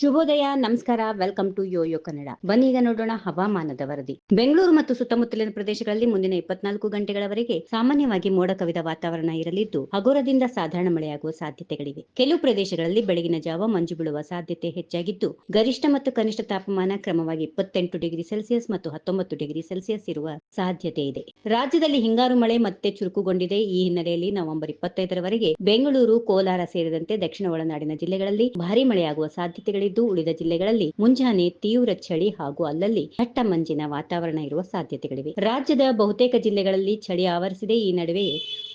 ಶುಭೋದಯ, ನಮಸ್ಕಾರ welcome to Yoyo Kannada ಬನ್ನೀಗ ನೋಡೋಣ ಹವಾಮಾನದ ವರದಿ. ಬೆಂಗಳೂರು ಮತ್ತು ಸುತ್ತಮುತ್ತಲಿನ ಪ್ರದೇಶಗಳಲ್ಲಿ ಮುಂದಿನ ಇಪ್ಪತ್ನಾಲ್ಕು ಗಂಟೆಗಳವರೆಗೆ ಸಾಮಾನ್ಯವಾಗಿ ಮೋಡ ಕವಿದ ವಾತಾವರಣ ಇರಲಿದ್ದು, ಹಗುರದಿಂದ ಸಾಧಾರಣ ಮಳೆಯಾಗುವ ಸಾಧ್ಯತೆಗಳಿವೆ. ಕೆಲವು ಪ್ರದೇಶಗಳಲ್ಲಿ ಬೆಳಗಿನ ಜಾವ ಮಂಜು ಬೀಳುವ ಸಾಧ್ಯತೆ ಹೆಚ್ಚಾಗಿದ್ದು, ಗರಿಷ್ಠ ಮತ್ತು ಕನಿಷ್ಠ ತಾಪಮಾನ ಕ್ರಮವಾಗಿ ಇಪ್ಪತ್ತೆಂಟು ಡಿಗ್ರಿ ಸೆಲ್ಸಿಯಸ್ ಮತ್ತು ಹತ್ತೊಂಬತ್ತು ಡಿಗ್ರಿ ಸೆಲ್ಸಿಯಸ್ ಇರುವ ಸಾಧ್ಯತೆ ಇದೆ. ರಾಜ್ಯದಲ್ಲಿ ಹಿಂಗಾರು ಮಳೆ ಮತ್ತೆ ಚುರುಕುಗೊಂಡಿದೆ. ಈ ಹಿನ್ನೆಲೆಯಲ್ಲಿ ನವೆಂಬರ್ ಇಪ್ಪತ್ತೈದರವರೆಗೆ ಬೆಂಗಳೂರು, ಕೋಲಾರ ಸೇರಿದಂತೆ ದಕ್ಷಿಣ ಒಳನಾಡಿನ ಜಿಲ್ಲೆಗಳಲ್ಲಿ ಭಾರಿ ಮಳೆಯಾಗುವ ಸಾಧ್ಯತೆಗಳಿದ್ದು ಉಳಿದ ಜಿಲ್ಲೆಗಳಲ್ಲಿ ಮುಂಜಾನೆ ತೀವ್ರ ಚಳಿ ಹಾಗೂ ಅಲ್ಲಲ್ಲಿ ದಟ್ಟ ಮಂಜಿನ ವಾತಾವರಣ ಇರುವ ಸಾಧ್ಯತೆಗಳಿವೆ. ರಾಜ್ಯದ ಬಹುತೇಕ ಜಿಲ್ಲೆಗಳಲ್ಲಿ ಚಳಿ ಆವರಿಸಿದೆ. ಈ ನಡುವೆ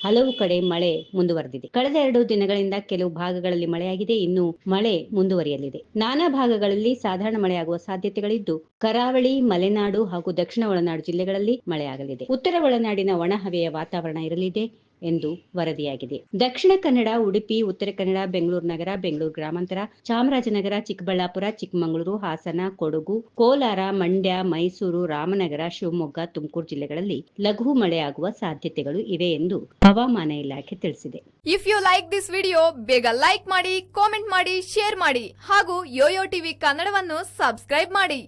ಹಲವು ಕಡೆ ಮಳೆ ಮುಂದುವರೆದಿದೆ. ಕಳೆದ ಎರಡು ದಿನಗಳಿಂದ ಕೆಲವು ಭಾಗಗಳಲ್ಲಿ ಮಳೆಯಾಗಿದೆ. ಇನ್ನು ಮಳೆ ಮುಂದುವರಿಯಲಿದೆ. ನಾನಾ ಭಾಗಗಳಲ್ಲಿ ಸಾಧಾರಣ ಮಳೆಯಾಗುವ ಸಾಧ್ಯತೆಗಳಿದ್ದು, ಕರಾವಳಿ, ಮಲೆನಾಡು ಹಾಗೂ ದಕ್ಷಿಣ ಒಳನಾಡು ಜಿಲ್ಲೆಗಳಲ್ಲಿ ಮಳೆಯಾಗಲಿದೆ. ಉತ್ತರ ಒಳನಾಡಿನ ಒಣಹವೆಯ ವಾತಾವರಣ ಇರಲಿದೆ. ಎಂದು ವರದಿಯಾಗಿದೆ. ದಕ್ಷಿಣ ಕನ್ನಡ, ಉಡುಪಿ, ಉತ್ತರ ಕನ್ನಡ, ಬೆಂಗಳೂರು ನಗರ, ಬೆಂಗಳೂರು ಗ್ರಾಮಾಂತರ, ಚಾಮರಾಜನಗರ, ಚಿಕ್ಕಬಳ್ಳಾಪುರ, ಚಿಕ್ಕಮಗಳೂರು, ಹಾಸನ, ಕೊಡಗು, ಕೋಲಾರ, ಮಂಡ್ಯ, ಮೈಸೂರು, ರಾಮನಗರ, ಶಿವಮೊಗ್ಗ, ತುಮಕೂರು ಜಿಲ್ಲೆಗಳಲ್ಲಿ ಲಘು ಮಳೆಯಾಗುವ ಸಾಧ್ಯತೆಗಳು ಇವೆ ಎಂದು ಹವಾಮಾನ ಇಲಾಖೆ ತಿಳಿಸಿದೆ. If you like this video ಬೇಗ ಲೈಕ್ ಮಾಡಿ ಕಾಮೆಂಟ್ ಮಾಡಿ ಶೇರ್ ಮಾಡಿ ಹಾಗೂ ಯೋಯೋ ಟಿವಿ ಕನ್ನಡವನ್ನು ಸಬ್ಸ್ಕ್ರೈಬ್ ಮಾಡಿ.